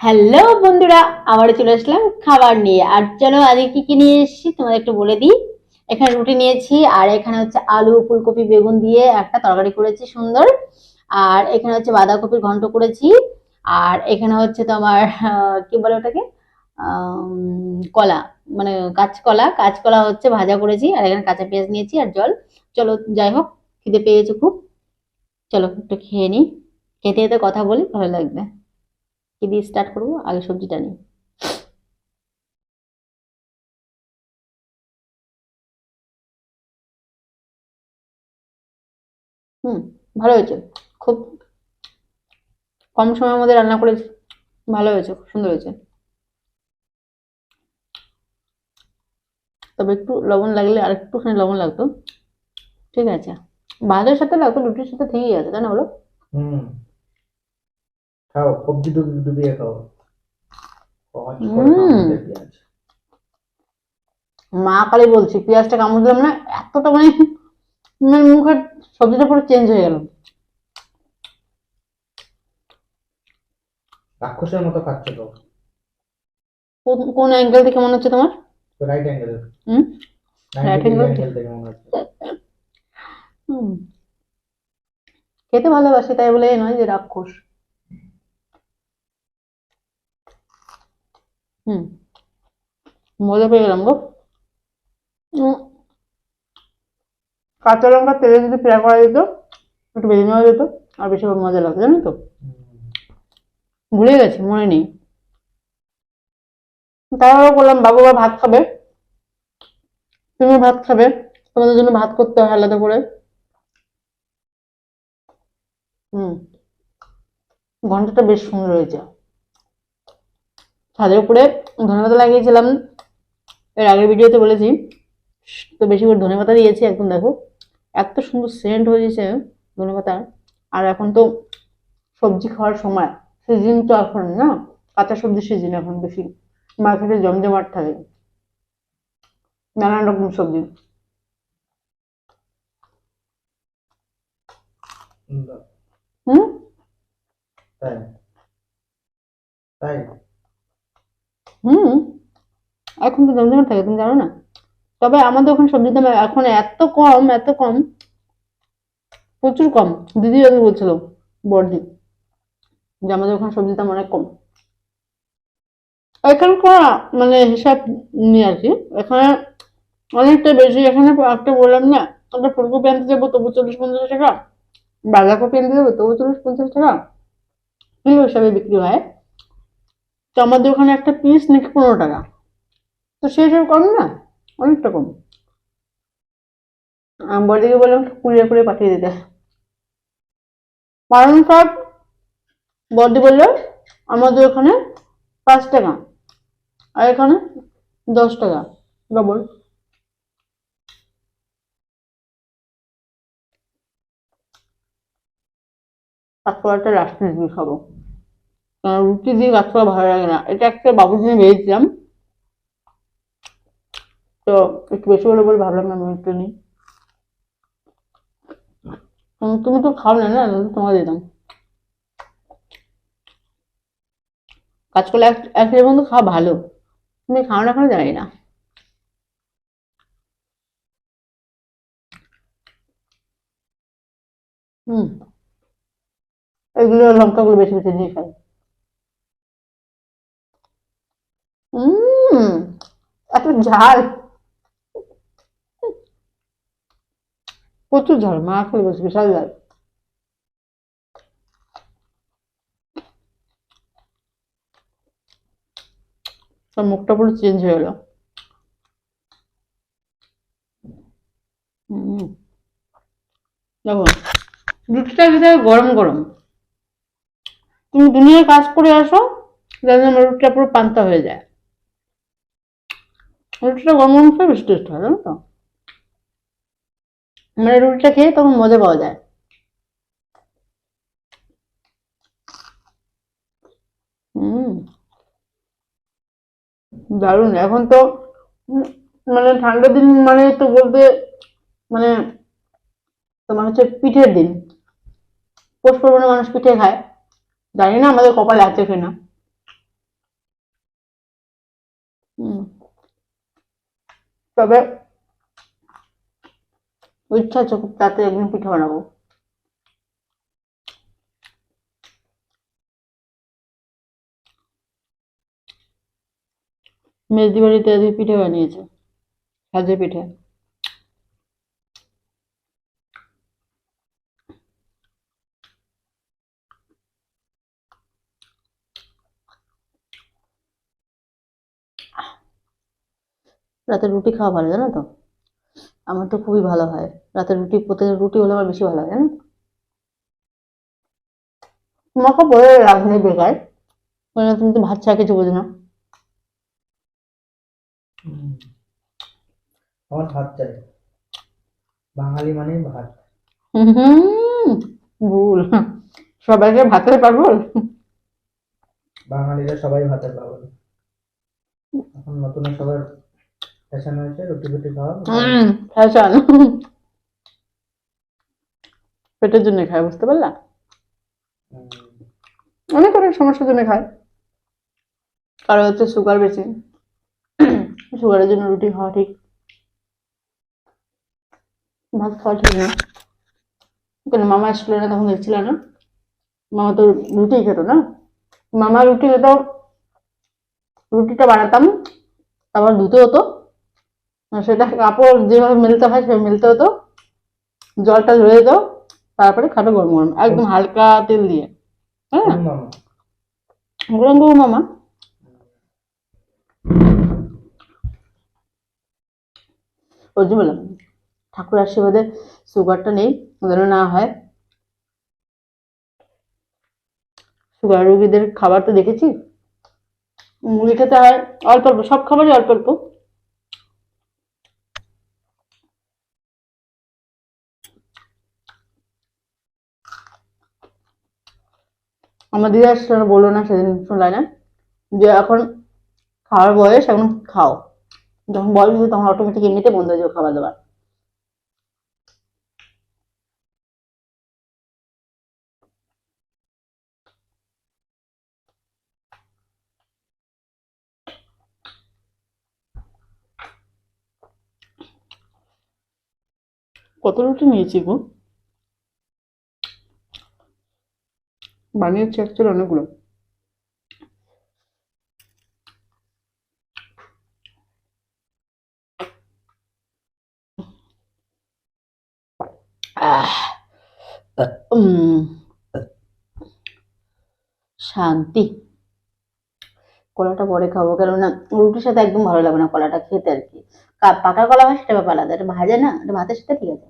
Hello বন্ধুরা। আবারও চলে আসলাম খাবার নিয়ে। আর চলো, আজকে কি কি নিয়ে এসেছি তোমাদের একটু বলে দিই। এখানে রুটি নিয়েছি, আর এখানে হচ্ছে আলু, ফুলকপি, বেগুন দিয়ে একটা তরকারি করেছি সুন্দর। আর এখানে হচ্ছে বাঁধাকপির ঘন্ট করেছি। আর এখানে হচ্ছে তোমার কি বলে ওটাকে? কলা। মানে কাঁচকলা। কাঁচকলা হচ্ছে ভাজা করেছি, আর এখানে কাঁচা পেঁয়াজ নিয়েছি আর জল। চলো, যাই হোক, খিদে পেয়েছে খুব। চলো, একটু খেয়ে নিই। খেতে খেতে কথা বলি, ভালো লাগবে। কি দিয়ে স্টার্ট করব, আগে সবজিটা নিই। হুম, ভালো হয়েছে। খুব কম সময়ের মধ্যে রান্না করে ভালো হয়েছে, খুব সুন্দর হয়েছে। তবে একটু লবণ লাগলে আর একটুখানি লবণ লাগতো। ঠিক আছে। ভাতের সাথে লাগতো, রুটির সাথে থেকেই আছে, তাই না বলো? হুম। খাও সবজি ডুবিয়ে খাও। মা কালী বলছি পেঁয়াজটা কামড় দিলাম না এতটা মানে মানে মুখের সবজিটা পুরো চেঞ্জ হয়ে গেল। রাক্ষসের মতো খাচ্ছে তো। কোন- কোন অ্যাঙ্গেল থেকে মনে হচ্ছে তোমার? রাইট অ্যাঙ্গেল হুম? Right অ্যাঙ্গেল থেকে মনে হচ্ছে। হুম। খেতে ভালোবাসি তাই বলে এই নয় যে রাক্ষস। হুম। মজা পেয়ে গেলাম গো। কাঁচা লঙ্কা তেলে যদি ফ্রাই করা যেত, একটু ভেজে নেওয়া যেত, আর বেশি মজা লাগতো, জানো তো। ভুলে গেছি, মনে নেই। তারপরে বললাম, বাবু আবার ভাত খাবে? তুমি ভাত খাবে, তোমাদের জন্য ভাত করতে হয় আলাদা করে। হুম। ঘন্টাটা বেশ সুন্দর হয়েছে। ছাদের উপরে ধনেপাতা লাগিয়েছিলাম। এর আগের ভিডিওতে বলেছি তো বেশি করে ধনেপাতা দিয়েছি একদম দেখো। এত সুন্দর সেন্ট হয়েছে ধনেপাতার আর এখন তো সবজি খাওয়ার সময় সিজন তো এখন না কাঁচা সবজি সিজন এখন বেশি। মার্কেটে জমজমাট থাকে। নানান রকম সবজি। হুম? তাই। তাই। হুম এখন তো জমজমাট থাকে তুমি জানো না। তবে আমাদের ওখানে সবজির দাম এখন এত কম এত কম, প্রচুর কম। দিদি আগে বলছিল বড়দি যে আমাদের ওখানে সবজির দাম অনেক কম। এখানকার মানে হিসাব নিয়ে আর কি, এখানে অনেকটা বেশি। এখানে একটা বললাম না একটা ফুলকপি আনতে যাব, তবু চল্লিশ পঞ্চাশ টাকা। বাঁধাকপি আনতে যাব, তবু চল্লিশ পঞ্চাশ টাকা। কিলো হিসাবে বিক্রি হয়। তো আমাদের ওখানে একটা পিস নাকি পনেরো টাকা। তো সেই হিসাবে কম না? অনেকটা কম। আমি বড়দিকে বললাম কুড়িয়ে করে পাঠিয়ে দিতে। পালং শাক বড়দি বলল, আমাদের ওখানে পাঁচ টাকা আর এখানে দশ টাকা ডবল কাঁচকলাটা লাস্টে দিয়ে খাব। রুটি দিয়ে কাঁচকলা ভালো লাগে না। এটা একটা বাবুর জন্য ভেবেছিলাম তো একটু বেশি হলো বলে ভাবলাম না, আমি একটু নিই। তুমি তো খাও না না? তোমাকে দিতাম করলে এক এক বন্ধু খাওয়া ভালো। তুমি খাও না খাও জানি না। হুম। এগুলো লঙ্কাগুলো বেশি বেশি দিয়ে খাই। হুম এত ঝাল। প্রচুর ঝাল, মা খেলে বলছে বিশাল ঝাল। মুখটা পুরো চেঞ্জ হয়ে গেল দেখো, রুটিটা খেতে গরম গরম। তুমি দুনিয়ার কাজ করে আসো আমার রুটিটা পুরো পান্তা হয়ে যায়। রুটিটা গরম গরম খেলে বেশি টেস্ট হয়, জানো তো? মানে রুটিটা খেয়ে তখন মজা পাওয়া যায়। দারুণ। এখন তো মানে ঠান্ডার দিন মানে তো বলতে মানে তোমার হচ্ছে পিঠের দিন। পৌষ পার্বণে মানুষ পিঠে খায়। জানি না আমাদের কপালে আছে কিনা হুম। তবে ইচ্ছা আছে খুব তাতে একদিন পিঠে বানাবো। মেজদি বাড়িতে পিঠে বানিয়েছে সাজে পিঠে। রাতে রুটি খাওয়া ভালো জানো তো? আমার তো খুবই ভালো হয়। রাতে রুটি প্রত্যেক রুটি হলে আমার বেশি ভালো হয় জানো? তোমাকে বলে লাভ নেই বেকার। তুমি তো ভাত ছাড়া কিছু বোঝো না। আমার ভাত চাই। বাঙালি মানে ভাত। হুম। ভুল। সবাইকে ভাতের পাগল? বাঙালিরা সবাই ভাতের পাগল। এখন নতুন সবার ফ্যাশন হয়েছে রুটি ফুটি খাওয়া ফ্যাশন পেটের জন্য খায় বুঝতে পারলা? অনেক অনেক সমস্যার জন্য খায়। কারও হচ্ছে সুগার বেশি। সুগারের জন্য রুটি খাওয়া ঠিক। ভাত খাওয়া ঠিক না। কেন মামা আসছিল না তখন দেখছিল না। মামা তো রুটি খেত না। মামা রুটি খেত রুটিটা বানাতাম তারপর ধুতে হতো। সেটা কাপড় যেভাবে মেলতে হয় সেভাবে মেলতে হতো। জলটা ধরে যেত তারপরে খাবে গরম গরম। একদম হালকা তেল দিয়ে। হ্যাঁ? গরম গরম। মামা। ওই জন্য বললাম ঠাকুর আশীর্বাদে সুগারটা নেই যেন না হয়। সুগার রোগীদের খাবার তো দেখেছি। মুড়ি খেতে হয় অল্প অল্প সব খাবারই অল্প অল্প। আমার দিদি আসলে বলল না সেদিন শুনলাই না। যে এখন খাওয়ার বয়স, এখন খাও। যখন বয়স হবে তখন অটোমেটিক এমনিতে বন্ধ হয়ে যাবে খাবার দাবার। কত রুটি নিয়েছি গো? বানিয়েছি অ্যাকচুয়ালি অনেকগুলো। শান্তি। কলাটা পরে খাব, কেননা রুটির সাথে একদম ভালো লাগবে না কলাটা খেতে আর কি। পাকা কলা হয় সেটা ব্যাপার আলাদা ভাজা না ভাতের সাথে ঠিক আছে।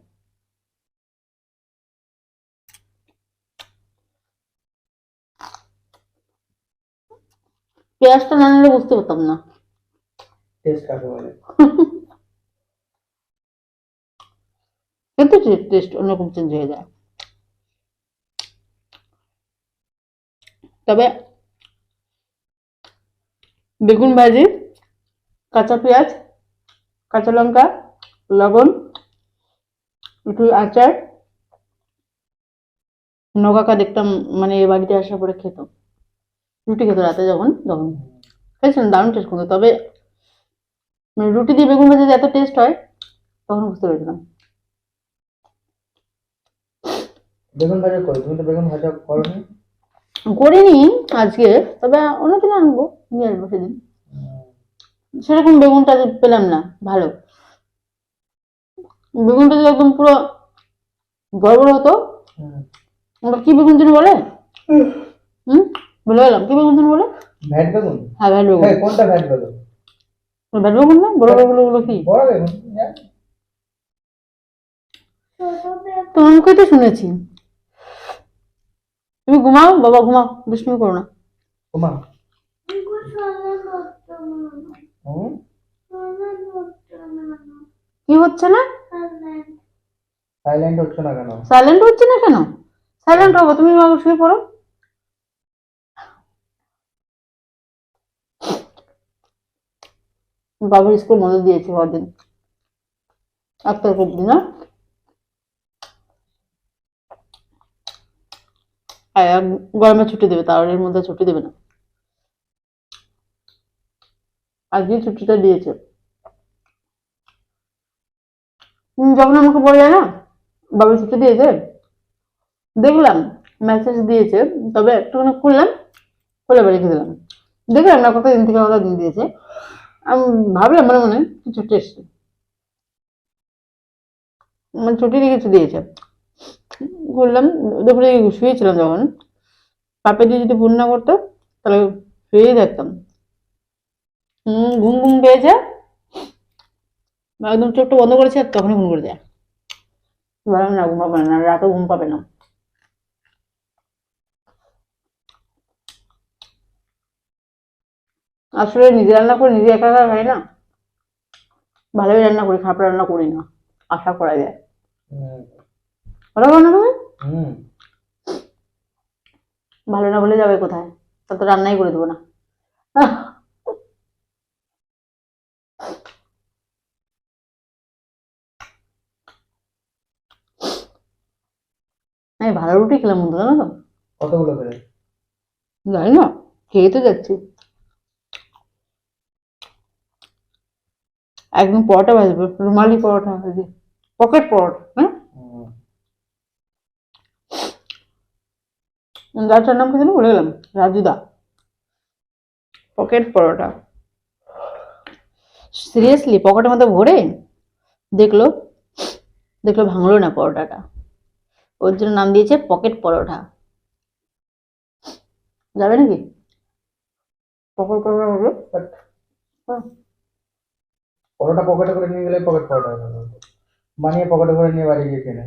পেঁয়াজটা না নিলে বুঝতে পারতাম না টেস্ট কাকে বলে কিন্তু টেস্ট অন্যরকম চেঞ্জ হয়ে যায় তবে বেগুন ভাজি কাঁচা পেঁয়াজ কাঁচা লঙ্কা লবণ একটু আচার নৌকাকা দেখতাম মানে এ বাড়িতে আসার পরে খেত রুটি খেত রাতে যখন তখন। খেয়েছিলাম দারুণ টেস্ট করতো। তবে মানে রুটি দিয়ে বেগুন ভাজি যে এত টেস্ট হয় তখন বুঝতে পেরেছিলাম। বেগুন ভাজা করো তুমি তো বেগুন ভাজা করো নি করিনি আজকে তবে অন্যদিন আনব নিয়ে আসব সেদিন। সেরকম বেগুনটা পেলাম না ভালো। বেগুনটা যদি একদম পুরো গড়বড় হতো। ওটা কি বেগুন যেন বলে? হুম? বলে গেলাম কি বেগুন বলে? ভ্যাট বেগুন? হ্যাঁ ভ্যাট বেগুন। কোনটা ভ্যাট বেগুন? ভ্যাট বেগুন না? বড় বড়গুলো গুলো কি? বড় বেগুন হ্যাঁ। তোমার মুখে তো শুনেছি। তুমি ঘুমাও বাবা ঘুমাও করো না। কি হচ্ছে না? সাইলেন্ট হচ্ছে না কেন? সাইলেন্ট হচ্ছে না কেন? সাইলেন্ট হব তুমি শুয়ে পড়ো। বাবার স্কুল বন্ধ দিয়েছে কদিন এক তারিখ অব্দি না? গরমে ছুটি দেবে তার এর মধ্যে ছুটি দেবে না। আজকে ছুটিটা দিয়েছে। যখন আমাকে বলে না বাবা ছুটি দিয়েছে, দেখলাম মেসেজ দিয়েছে, তবে একটুখানি খুললাম, খুলে বেরিয়ে দিলাম দেখলাম না কতদিন থেকে কত দিন দিয়েছে। আমি ভাবলাম মনে মনে কিছু টেস্ট মানে ছুটি দিয়ে কিছু দিয়েছে। করলাম দুপুরে শুয়েছিলাম যখন। পাপে দিয়ে যদি ফোন না করতো, তাহলে শুয়েই থাকতাম। ঘুম ঘুম পেয়েছে। একদম চোখটা বন্ধ করেছে আর তখনই ঘুম করে দেয় বললাম, না, ঘুমাবে না, রাতেও ঘুম পাবে না। আসলে নিজে রান্না করে নিজে একা একা খাই না। ভালোই রান্না করি খারাপ রান্না করি না আশা করা যায়। ভালো রান্না তুমি ভালো না বলে যাবে কোথায়? তা তো রান্নাই করে দেবো না। আমি ভালো রুটি খেলাম বন্ধু জানো তো? কতগুলো করে? জানি না খেয়ে তো যাচ্ছি। একদম পরোটা ভাজবো রুমালি পরোটা ভাজি পকেট পরোটা হ্যাঁ যার নাম কি জানি বলে গেলাম? রাজুদা। পকেট পরোটা। সিরিয়াসলি পকেটের মধ্যে ভরে দেখল দেখল ভাঙলো না পরোটাটা। ওর জন্য নাম দিয়েছে পকেট পরোটা। যাবে নাকি? পকেট পরোটা হবে পরোটা পকেটে করে নিয়ে গেলে পকেট পরোটা বানিয়ে পকেটে করে নিয়ে বাড়ি গিয়ে কিনে।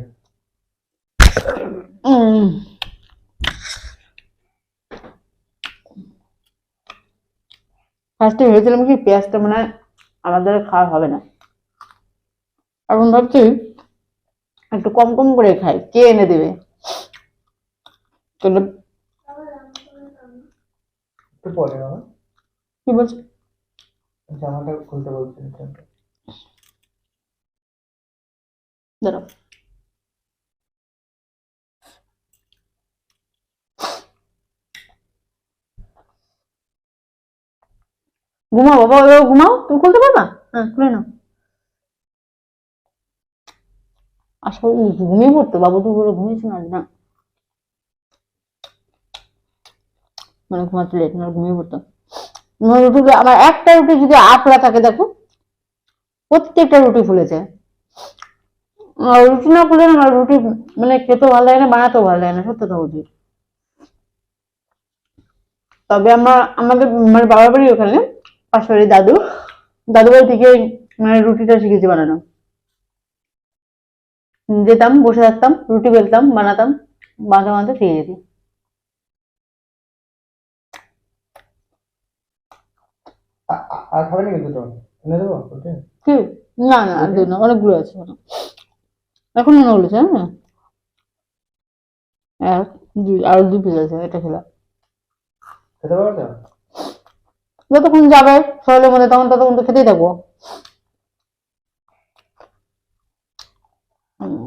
ফার্স্টে ভেবেছিলাম কি পেঁয়াজটা মনে হয় আমার দ্বারা খাওয়া হবে না। এখন ভাবছি একটু কম কম করে খাই কে এনে দেবে? কি বলছো? জামাটা খুলতে বলছেন দাঁড়াও। ঘুমাও, বাবা ও ঘুমাও। তুমি খুলতে পারবা? হ্যাঁ খুলে নাও। আসলে ঘুমিয়ে পড়তো। বাবু তো পুরো ঘুমিয়েছে না না। মানে ঘুমাতে লেট, না ঘুমিয়ে পড়তো আমার রুটি আমার একটা রুটি যদি আফলা থাকে, দেখো, প্রত্যেকটা রুটি ফুলেছে। রুটি না ফুলে আমার রুটি মানে খেতেও ভালো লাগে না, বানাতেও ভালো লাগে না সত্যটা বলছি। তবে আমার, আমাদের মানে বাবার বাড়ি ওখানে, পাশের বাড়ি দাদু দাদু বাড়ি থেকে মানে রুটিটা শিখেছি বানানো। যেতাম, বসে থাকতাম, রুটি বেলতাম, বানাতাম, বানাতে বানাতে শিখে যেতি আর খাবে নাকি দুটো? এনে দেবো? কি? না না আর অনেকগুলো আছে এখন। মনে হ্যাঁ এক দুই আর দুই পিস আছে এটা খেলা। খেতে পারবে? যতক্ষণ যাবে শরীরের মধ্যে তখন ততক্ষণ তো খেতেই থাকব হুম।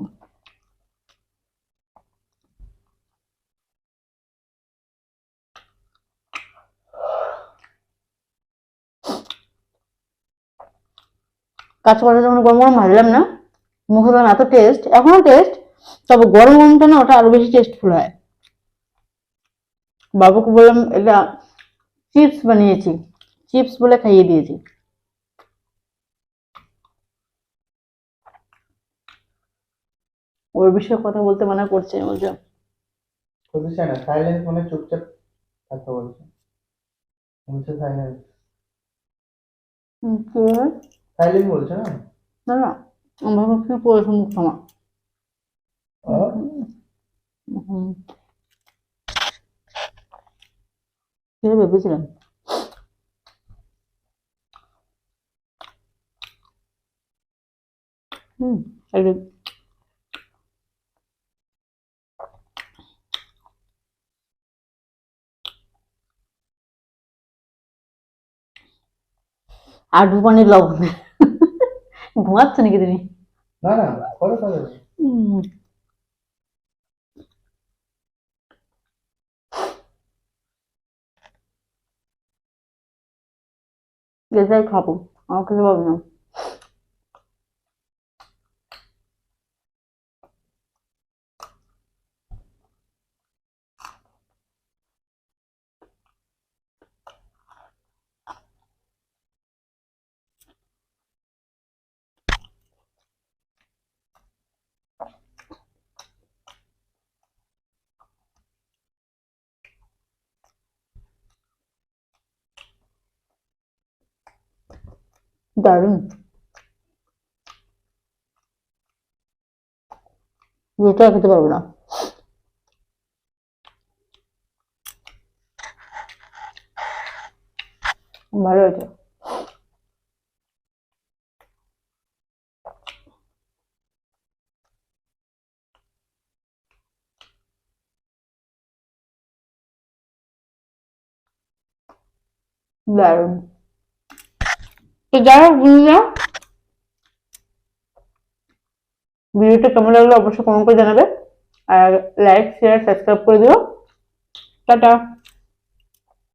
কাঁচা কলা যখন গরম গরম ভাজলাম না মুখে দিলাম এত টেস্ট এখনও টেস্ট তবে গরম গরমটা না ওটা আরও বেশি টেস্টফুল হয়। বাবুকে বললাম এটা চিপস বানিয়েছি চিপস বলে খাইয়ে দিয়েছি। ওর বিষয়ে কথা বলতে মানা করছে বলছে বলতে না সাইলেন্স মানে চুপচাপ থাকতে বলছে। বলছে সাইলেন্স হুম, বলে? বলছে না? না না আমার ভাবছি পড়েছে মুখ হুম। কি ভেবেছিলাম? হুম আর। পানির লবণ ঘুমাচ্ছ নাকি তুমি না না করো করো হুম। এটাই খাব আমার খেতে পারব না দারুণ রুটিটা খেতে পারব না ভালো হয়েছে দারুণ তো যাই হোক, বন্ধুরা। ভিডিওটা কেমন লাগল অবশ্যই কমেন্ট করে জানাবে। আর লাইক শেয়ার সাবস্ক্রাইব করে দিও। টাটা।